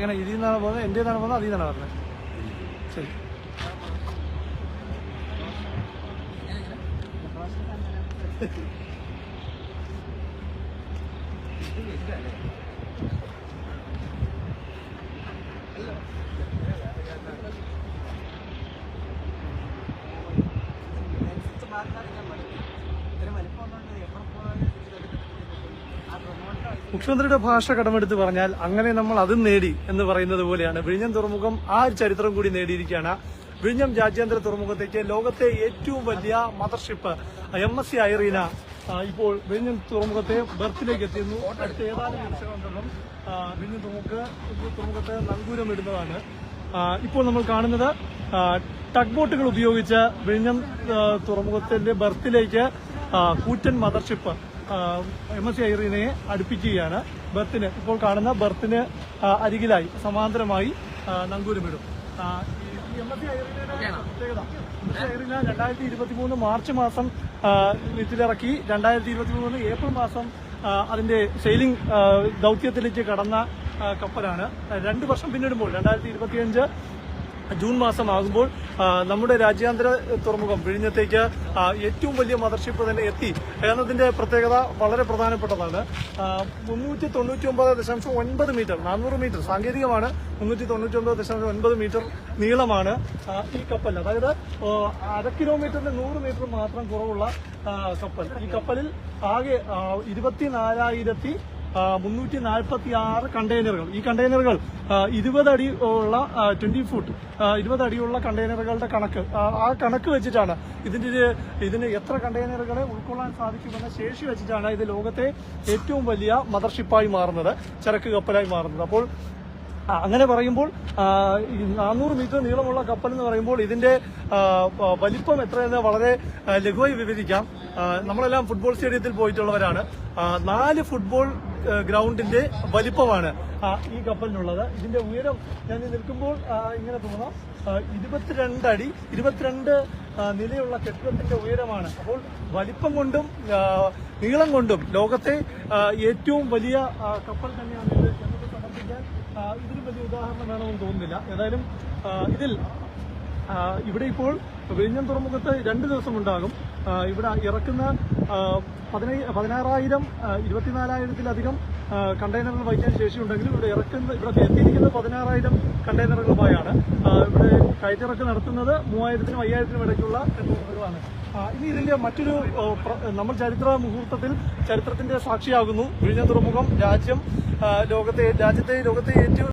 എങ്ങനെ ഇതിൽ നിന്നാണ് പോകുന്നത് എന്റെ നിന്നാണ് പോകുന്നത് അതിൽ നിന്നാണ് പറഞ്ഞത്. ശരി. മുഖ്യമന്ത്രിയുടെ ഭാഷ കടമെടുത്ത് പറഞ്ഞാൽ അങ്ങനെ നമ്മൾ അതും നേടി എന്ന് പറയുന്നത് പോലെയാണ്. വിഴിഞ്ഞം തുറമുഖം ആ ഒരു ചരിത്രം കൂടി നേടിയിരിക്കുകയാണ്. വിഴിഞ്ഞം രാജ്യാന്തര തുറമുഖത്തേക്ക് ലോകത്തെ ഏറ്റവും വലിയ mothership M S C Irina ഇപ്പോൾ വിഴിഞ്ഞം തുറമുഖത്തെ ബർത്തിലേക്ക് എത്തിയിരുന്നു. അടുത്ത ഏതാനും നിമിഷങ്ങളുണ്ടെന്നും വിഴിഞ്ഞം തുറമുഖ തുറമുഖത്തെ നങ്കൂരം ഇടുന്നതാണ് ഇപ്പോൾ നമ്മൾ കാണുന്നത് ടഗ് ബോട്ടുകൾ ഉപയോഗിച്ച് വിഴിഞ്ഞം തുറമുഖത്തിന്റെ ബർത്തിലേക്ക് കൂറ്റൻ മദർഷിപ്പ് എം എസ് സി ഐറിനെ അടുപ്പിക്കുകയാണ്. ബർത്തിന് ഇപ്പോൾ കാണുന്ന ബർത്തിന് അരികിലായി സമാന്തരമായി നങ്കൂരം നങ്കൂരമിടും. എസ് രണ്ടായിരത്തി ഇരുപത്തി മൂന്ന് മാർച്ച് മാസം വിത്തിലിറക്കി രണ്ടായിരത്തി ഇരുപത്തി മൂന്ന് ഏപ്രിൽ മാസം അതിന്റെ സെയിലിംഗ് ദൗത്യത്തിലേക്ക് കടന്ന കപ്പലാണ്. രണ്ട് വർഷം പിന്നിടുമ്പോൾ രണ്ടായിരത്തി ഇരുപത്തിയഞ്ച് ജൂൺ മാസം ആകുമ്പോൾ നമ്മുടെ രാജ്യാന്തര തുറമുഖം വിഴിഞ്ഞത്തേക്ക് ഏറ്റവും വലിയ മദർഷിപ്പ് തന്നെ എത്തി എന്നതിന്റെ പ്രത്യേകത വളരെ പ്രധാനപ്പെട്ടതാണ്. മുന്നൂറ്റി തൊണ്ണൂറ്റി ഒമ്പത് ദശാംശം ഒൻപത് മീറ്റർ നാനൂറ് മീറ്റർ സാങ്കേതികമാണ്. മുന്നൂറ്റി തൊണ്ണൂറ്റി ഒമ്പത് ദശാംശം ഒൻപത് മീറ്റർ നീളമാണ് ഈ കപ്പൽ. അതായത് അര കിലോമീറ്ററിന് നൂറ് മീറ്റർ മാത്രം കുറവുള്ള കപ്പൽ. ഈ കപ്പലിൽ ആകെ ഇരുപത്തിനാലായിരത്തി മുന്നൂറ്റി നാൽപ്പത്തി ആറ് കണ്ടെയ്നറുകൾ. ഈ കണ്ടെയ്നറുകൾ ഇരുപത് അടി ഉള്ള ട്വന്റി ഫുട്ട് ഇരുപത് അടിയുള്ള കണ്ടെയ്നറുകളുടെ കണക്ക്. ആ, കണക്ക് വെച്ചിട്ടാണ് ഇതിന്റെ ഒരു ഇതിന് എത്ര കണ്ടെയ്നറുകളെ ഉൾക്കൊള്ളാൻ സാധിക്കുമെന്ന ശേഷി വെച്ചിട്ടാണ് ഇത് ലോകത്തെ ഏറ്റവും വലിയ മദർഷിപ്പായി മാറുന്നത് ചരക്ക് കപ്പലായി മാറുന്നത്. അപ്പോൾ അങ്ങനെ പറയുമ്പോൾ നാനൂറ് മീറ്റർ നീളമുള്ള കപ്പൽ എന്ന് പറയുമ്പോൾ ഇതിന്റെ വലിപ്പം എത്രയെന്ന് വളരെ ലഘുവായി വിവരിക്കാം. നമ്മളെല്ലാം ഫുട്ബോൾ സ്റ്റേഡിയത്തിൽ പോയിട്ടുള്ളവരാണ്. നാല് ഫുട്ബോൾ ഗ്രൗണ്ടിന്റെ വലിപ്പമാണ് ഈ കപ്പലിനുള്ളത്. ഇതിന്റെ ഉയരം ഞാൻ നിൽക്കുമ്പോൾ ഇങ്ങനെ തോന്നാം. ഇരുപത്തിരണ്ട് അടി ഇരുപത്തിരണ്ട് നിലയുള്ള കെട്ടിടത്തിന്റെ ഉയരമാണ്. അപ്പോൾ വലിപ്പം കൊണ്ടും നീളം കൊണ്ടും ലോകത്തെ ഏറ്റവും വലിയ കപ്പൽ തന്നെയാണ് ഇത്. ഇതിലും വലിയ ഉദാഹരണം വേണമെന്ന് തോന്നുന്നില്ല. ഏതായാലും ഇതിൽ ഇവിടെ ഇപ്പോൾ വിഴിഞ്ഞം തുറമുഖത്ത് രണ്ട് ദിവസം ഉണ്ടാകും. ഇവിടെ ഇറക്കുന്ന പതിനൈ- പതിനാറായിരം ഇരുപത്തിനാലായിരത്തിലധികം കണ്ടെയ്നറുകൾ വഹിക്കാൻ ശേഷിയുണ്ടെങ്കിലും ഇവിടെ ഇറക്കുന്ന ഇവിടെ എത്തിയിരിക്കുന്നത് പതിനാറായിരം കണ്ടെയ്നറുകളുമായാണ് ഇവിടെ കയറ്റിറക്ക് നടത്തുന്നത് മൂവായിരത്തിനും അയ്യായിരത്തിനും ഇടയ്ക്കുള്ള ആ, ഇനി ഇതിന്റെ മറ്റൊരു നമ്മൾ ചരിത്ര മുഹൂർത്തത്തിൽ ചരിത്രത്തിന്റെ സാക്ഷിയാകുന്നു. വിഴിഞ്ഞം തുറമുഖം രാജ്യം ലോകത്തെ രാജ്യത്തെ ലോകത്തെ ഏറ്റവും